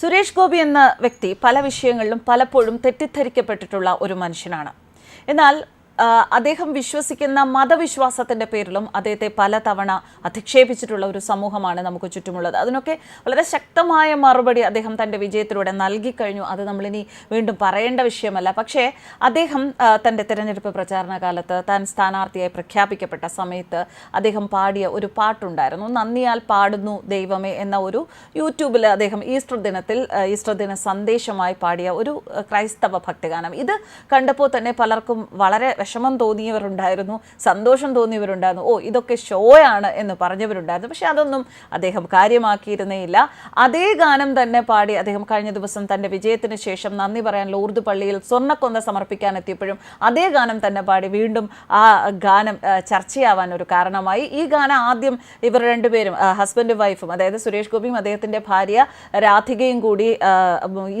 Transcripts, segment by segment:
സുരേഷ് ഗോപി എന്ന വ്യക്തി പല വിഷയങ്ങളിലും പലപ്പോഴും തെറ്റിദ്ധരിക്കപ്പെട്ടിട്ടുള്ള ഒരു മനുഷ്യനാണ്. എന്നാൽ അദ്ദേഹം വിശ്വസിക്കുന്ന മതവിശ്വാസത്തിന്റെ പേരിലും അദ്ദേഹത്തെ പലതവണ അധിക്ഷേപിച്ചിട്ടുള്ള ഒരു സമൂഹമാണ് നമുക്ക് ചുറ്റുമുള്ളത്. അതിനൊക്കെ വളരെ ശക്തമായ മറുപടി അദ്ദേഹം തന്റെ വിജയത്തിലൂടെ നൽകിക്കഴിഞ്ഞു അത് നമ്മളിനി വീണ്ടും പറയേണ്ട വിഷയമല്ല. പക്ഷേ അദ്ദേഹം തന്റെ തിരഞ്ഞെടുപ്പ് പ്രചാരണ കാലത്ത് താൻ സ്ഥാനാർത്ഥിയായി പ്രഖ്യാപിക്കപ്പെട്ട സമയത്ത് അദ്ദേഹം പാടിയ ഒരു പാട്ടുണ്ടായിരുന്നു. നന്ദിയാൽ പാടുന്നു ദൈവമേ എന്ന ഒരു യൂട്യൂബിൽ അദ്ദേഹം ഈസ്റ്റർ ദിനത്തിൽ ഈസ്റ്റർ ദിന സന്ദേശമായി പാടിയ ഒരു ക്രൈസ്തവ ഭക്തിഗാനം. ഇത് കണ്ടപ്പോൾ തന്നെ പലർക്കും വളരെ വിഷമം തോന്നിയവരുണ്ടായിരുന്നു സന്തോഷം തോന്നിയവരുണ്ടായിരുന്നു. ഓ ഇതൊക്കെ ഷോയാണ് എന്ന് പറഞ്ഞവരുണ്ടായിരുന്നു. പക്ഷെ അതൊന്നും അദ്ദേഹം കാര്യമാക്കിയിരുന്നേയില്ല. അതേ ഗാനം തന്നെ പാടി അദ്ദേഹം കഴിഞ്ഞ ദിവസം തന്റെ വിജയത്തിന് ശേഷം നന്ദി പറയാൻ ലൂർദ് പള്ളിയിൽ സ്വർണക്കൊന്ന സമർപ്പിക്കാൻ എത്തിയപ്പോഴും അതേ ഗാനം തന്നെ പാടി വീണ്ടും ആ ഗാനം ചർച്ചയാവാൻ ഒരു കാരണമായി. ഈ ഗാനം ആദ്യം ഇവർ രണ്ടുപേരും ഹസ്ബൻഡും വൈഫും അതായത് സുരേഷ് ഗോപിയും അദ്ദേഹത്തിന്റെ ഭാര്യ രാധികയും കൂടി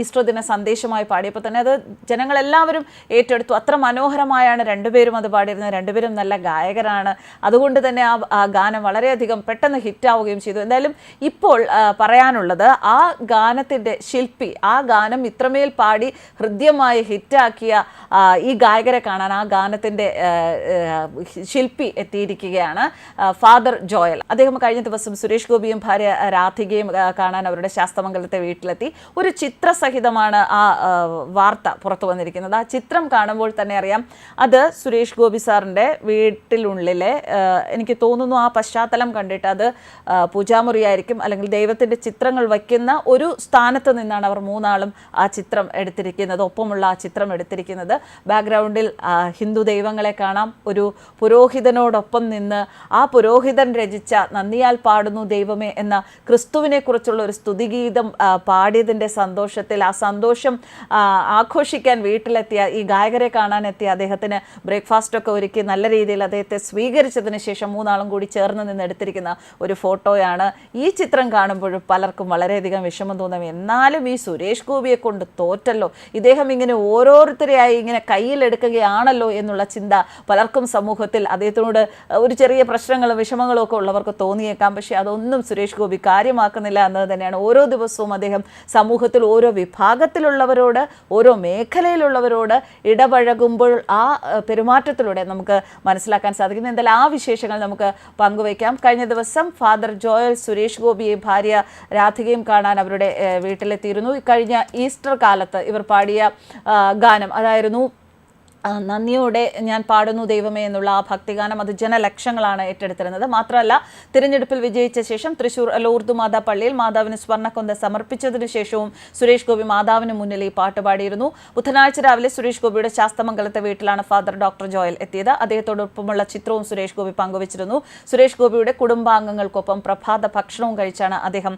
ഈസ്റ്റർ ദിന സന്ദേശമായി പാടിയപ്പോൾ തന്നെ അത് ജനങ്ങളെല്ലാവരും ഏറ്റെടുത്തു. അത്ര മനോഹരമായാണ് രണ്ടുപേരും അത് പാടിയിരുന്നത്. രണ്ടുപേരും നല്ല ഗായകരാണ്. അതുകൊണ്ട് തന്നെ ആ ആ ഗാനം വളരെയധികം പെട്ടെന്ന് ഹിറ്റാവുകയും ചെയ്തു. എന്തായാലും ഇപ്പോൾ പറയാനുള്ളത് ആ ഗാനത്തിന്റെ ശില്പി ആ ഗാനം ഇത്രമേൽ പാടി ഹൃദ്യമായി ഹിറ്റാക്കിയ ഈ ഗായകരെ കാണാൻ ആ ഗാനത്തിന്റെ ശില്പി എത്തിയിരിക്കുകയാണ് ഫാദർ ജോയൽ. അദ്ദേഹം കഴിഞ്ഞ ദിവസം സുരേഷ് ഗോപിയും ഭാര്യ രാധികയും കാണാൻ അവരുടെ ശാസ്തമംഗലത്തെ വീട്ടിലെത്തി. ഒരു ചിത്രസഹിതമാണ് ആ, വാർത്ത പുറത്തു വന്നിരിക്കുന്നത്. ആ ചിത്രം കാണുമ്പോൾ തന്നെ അറിയാം അത് സുരേഷ് ഗോപി സാറിന്റെ വീട്ടിലുള്ളിലെ എനിക്ക് തോന്നുന്നു ആ പശ്ചാത്തലം കണ്ടിട്ട് അത് പൂജാമുറിയായിരിക്കും അല്ലെങ്കിൽ ദൈവത്തിന്റെ ചിത്രങ്ങൾ വയ്ക്കുന്ന ഒരു സ്ഥാനത്ത് നിന്നാണ് അവർ മൂന്നാളും ആ ചിത്രം എടുത്തിരിക്കുന്നത് ഒപ്പമുള്ള ആ ചിത്രം എടുത്തിരിക്കുന്നത്. ബാക്ക്ഗ്രൗണ്ടിൽ ഹിന്ദു ദൈവങ്ങളെ കാണാം. ഒരു പുരോഹിതനോടൊപ്പം നിന്ന് ആ പുരോഹിതൻ രചിച്ച നന്ദിയാൽ പാടുന്നു ദൈവമേ എന്ന ക്രിസ്തുവിനെക്കുറിച്ചുള്ള ഒരു സ്തുതിഗീതം പാടിയതിന്റെ സന്തോഷത്തിൽ ആ സന്തോഷം ആഘോഷിക്കാൻ വീട്ടിലെത്തിയ ഈ ഗായകരെ കാണാനെത്തിയ അദ്ദേഹത്തിന് ബ്രേക്ക്ഫാസ്റ്റ് ഒക്കെ ഒരുക്കി നല്ല രീതിയിൽ അദ്ദേഹത്തെ സ്വീകരിച്ചതിന് ശേഷം മൂന്നാളും കൂടി ചേർന്ന് നിന്ന് എടുത്തിരിക്കുന്ന ഒരു ഫോട്ടോയാണ് ഈ ചിത്രം കാണുമ്പോഴും പലർക്കും വളരെയധികം വിഷമം തോന്നും എന്നാലും ഈ സുരേഷ് ഗോപിയെ കൊണ്ട് തോറ്റല്ലോ. ഇദ്ദേഹം ഇങ്ങനെ ഓരോരുത്തരെയായി ഇങ്ങനെ കയ്യിലെടുക്കുകയാണല്ലോ എന്നുള്ള ചിന്ത പലർക്കും സമൂഹത്തിൽ അദ്ദേഹത്തിനോട് ഒരു ചെറിയ പ്രശ്നങ്ങളും വിഷമങ്ങളും ഒക്കെ ഉള്ളവർക്ക് തോന്നിയേക്കാം. പക്ഷേ അതൊന്നും സുരേഷ് ഗോപി കാര്യമാക്കുന്നില്ല എന്നത് തന്നെയാണ്. ഓരോ ദിവസവും അദ്ദേഹം സമൂഹത്തിൽ ഓരോ വിഭാഗത്തിലുള്ളവരോട് ഓരോ മേഖലയിലുള്ളവരോട് ഇടപഴകുമ്പോൾ ആ പെരുമാറ്റത്തിലൂടെ നമുക്ക് മനസ്സിലാക്കാൻ സാധിക്കുന്നു. എന്തായാലും ആ വിശേഷങ്ങൾ നമുക്ക് പങ്കുവയ്ക്കാം. കഴിഞ്ഞ ദിവസം ഫാദർ ജോയൽ സുരേഷ് ഗോപിയെ ഭാര്യ രാധികയും കാണാൻ അവരുടെ വീട്ടിലെത്തിയിരുന്നു. കഴിഞ്ഞ ഈസ്റ്റർ കാലത്ത് ഇവർ പാടിയ ഗാനം അതായിരുന്നു നന്ദിയോടെ ഞാൻ പാടുന്നു ദൈവമേ എന്നുള്ള ആ ഭക്തിഗാനം അത് ജനലക്ഷങ്ങളാണ് ഏറ്റെടുത്തിരുന്നത്. മാത്രമല്ല തിരഞ്ഞെടുപ്പിൽ വിജയിച്ച ശേഷം തൃശൂർ ലോർദു മാതാ പള്ളിയിൽ മാതാവിന് സ്വർണക്കൊന്ത സമർപ്പിച്ചതിനു ശേഷവും സുരേഷ് ഗോപി മാതാവിന് മുന്നിൽ ഈ പാട്ട് പാടിയിരുന്നു. ബുധനാഴ്ച രാവിലെ സുരേഷ് ഗോപിയുടെ ശാസ്തമംഗലത്തെ വീട്ടിലാണ് ഫാദർ ഡോക്ടർ ജോയൽ എത്തിയത്. അദ്ദേഹത്തോടൊപ്പമുള്ള ചിത്രവും സുരേഷ് ഗോപി പങ്കുവച്ചിരുന്നു. സുരേഷ് ഗോപിയുടെ കുടുംബാംഗങ്ങൾക്കൊപ്പം പ്രഭാത ഭക്ഷണവും കഴിച്ചാണ് അദ്ദേഹം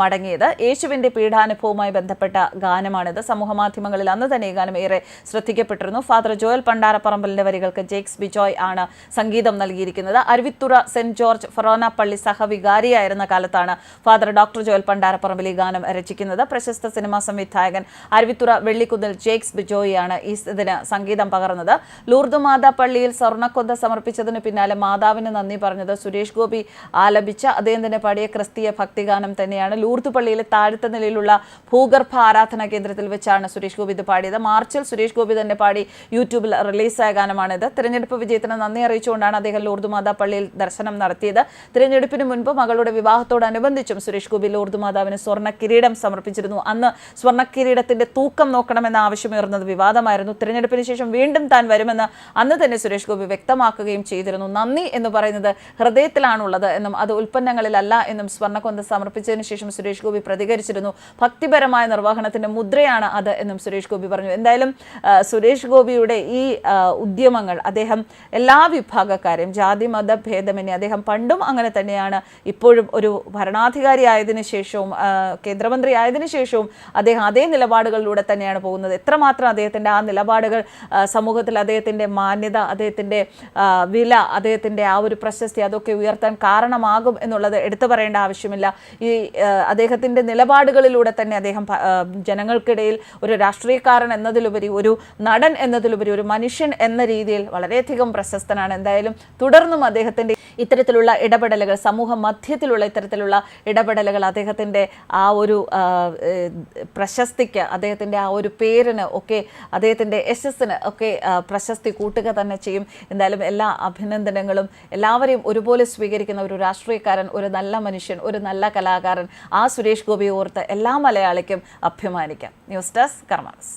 മടങ്ങിയത്. യേശുവിന്റെ പീഡാനുഭവവുമായി ബന്ധപ്പെട്ട ഗാനമാണിത്. സമൂഹമാധ്യമങ്ങളിൽ അന്ന് തന്നെ ഈ ഗാനം ഏറെ ശ്രദ്ധിക്കപ്പെട്ടിരുന്നു. ഫാദർ ജോയൽ പണ്ടാരപ്പറമ്പലിന്റെ വരികൾക്ക് ജേക്സ് ബിജോയ് ആണ് സംഗീതം നൽകിയിരിക്കുന്നത്. അരുവിത്തുറ സെന്റ് ജോർജ് ഫറോന പള്ളി സഹവികാരിയായിരുന്ന കാലത്താണ് ഫാദർ ഡോക്ടർ ജോയൽ പണ്ടാരപ്പറമ്പിൽ ഈ ഗാനം രചിക്കുന്നത്. പ്രശസ്ത സിനിമാ സംവിധായകൻ അരുവിത്തുറ വെള്ളിക്കുന്നിൽ ജേക്സ് ബിജോയിയാണ് ഈ ഇതിന് സംഗീതം പകർന്നത്. ലൂർദു മാതാ പള്ളിയിൽ സ്വർണക്കൊന്ത സമർപ്പിച്ചതിന് പിന്നാലെ മാതാവിന് നന്ദി പറഞ്ഞത് സുരേഷ് ഗോപി ആലപിച്ച അദ്ദേഹം തന്നെ പാടിയ ക്രിസ്തീയ ഭക്തിഗാനം തന്നെയാണ്. ലൂർദ് പള്ളിയിലെ താഴത്തെ നിലയിലുള്ള ഭൂഗർഭ ആരാധനാ കേന്ദ്രത്തിൽ വെച്ചാണ് സുരേഷ് ഗോപി ഇത് പാടിയത്. മാർച്ചിൽ സുരേഷ് ഗോപി തന്നെ പാടി യൂട്യൂബിൽ റിലീസായ ഗാനമാണിത്. തിരഞ്ഞെടുപ്പ് വിജയത്തിന് നന്ദി അറിയിച്ചുകൊണ്ടാണ് അദ്ദേഹം ലൂർദ് മാതാ പള്ളിയിൽ ദർശനം നടത്തിയത്. തിരഞ്ഞെടുപ്പിന് മുൻപ് മകളുടെ വിവാഹത്തോടനുബന്ധിച്ചും സുരേഷ് ഗോപി ലൂർദ് മാതാവിന് സ്വർണ കിരീടം സമർപ്പിച്ചിരുന്നു. അന്ന് സ്വർണ കിരീടത്തിന്റെ തൂക്കം നോക്കണമെന്ന ആവശ്യമുയർന്നത് വിവാദമായിരുന്നു. തിരഞ്ഞെടുപ്പിന് ശേഷം വീണ്ടും താൻ വരുമെന്ന് അന്ന് തന്നെ സുരേഷ് ഗോപി വ്യക്തമാക്കുകയും ചെയ്തിരുന്നു. നന്ദി എന്ന് പറയുന്നത് ഹൃദയത്തിലാണുള്ളത് എന്നും അത് ഉൽപ്പന്നങ്ങളിലല്ല എന്നും സ്വർണക്കൊന്ത സമർപ്പിച്ചതിന് ശേഷം സുരേഷ് ഗോപി പ്രതികരിച്ചിരുന്നു. ഭക്തിപരമായ നിർവഹണത്തിന്റെ മുദ്രയാണ് അത് എന്നും സുരേഷ് ഗോപി പറഞ്ഞു. എന്തായാലും സുരേഷ് ഗോപിയുടെ ഈ ഉദ്യമങ്ങൾ അദ്ദേഹം എല്ലാ വിഭാഗക്കാരെയും ജാതി മത ഭേദമന്യേ അദ്ദേഹം പണ്ടും അങ്ങനെ തന്നെയാണ്. ഇപ്പോഴും ഒരു ഭരണാധികാരി ആയതിനു ശേഷവും കേന്ദ്രമന്ത്രി ആയതിനു ശേഷവും അദ്ദേഹം അതേ നിലപാടുകളിലൂടെ തന്നെയാണ് പോകുന്നത്. എത്രമാത്രം അദ്ദേഹത്തിന്റെ ആ നിലപാടുകൾ സമൂഹത്തിൽ അദ്ദേഹത്തിന്റെ മാന്യത അദ്ദേഹത്തിന്റെ വില അദ്ദേഹത്തിന്റെ ആ ഒരു പ്രശസ്തി അതൊക്കെ ഉയർത്താൻ കാരണമാകും എന്നുള്ളത് എടുത്തു പറയേണ്ട ആവശ്യമില്ല. ഈ അദ്ദേഹത്തിന്റെ നിലപാടുകളിലൂടെ തന്നെ അദ്ദേഹം ജനങ്ങൾക്കിടയിൽ ഒരു രാഷ്ട്രീയക്കാരൻ എന്നതിലുപരി ഒരു നടൻ എന്നതിലുപരി അതിലുപരി ഒരു മനുഷ്യൻ എന്ന രീതിയിൽ വളരെയധികം പ്രശസ്തനാണ്. എന്തായാലും തുടർന്നും അദ്ദേഹത്തിന്റെ ഇത്തരത്തിലുള്ള ഇടപെടലുകൾ സമൂഹ മധ്യത്തിലുള്ള ഇത്തരത്തിലുള്ള ഇടപെടലുകൾ അദ്ദേഹത്തിന്റെ ആ ഒരു പ്രശസ്തിക്ക് അദ്ദേഹത്തിന്റെ ആ ഒരു പേരിന് ഒക്കെ അദ്ദേഹത്തിന്റെ യശസ്സിന് ഒക്കെ പ്രശസ്തി കൂട്ടുക തന്നെ ചെയ്യും. എന്തായാലും എല്ലാ അഭിനന്ദനങ്ങളും. എല്ലാവരെയും ഒരുപോലെ സ്വീകരിക്കുന്ന ഒരു രാഷ്ട്രീയക്കാരൻ ഒരു നല്ല മനുഷ്യൻ ഒരു നല്ല കലാകാരൻ ആ സുരേഷ് ഗോപി ഓർത്ത് എല്ലാ മലയാളിക്കും അഭിമാനിക്കാം. News desk karmas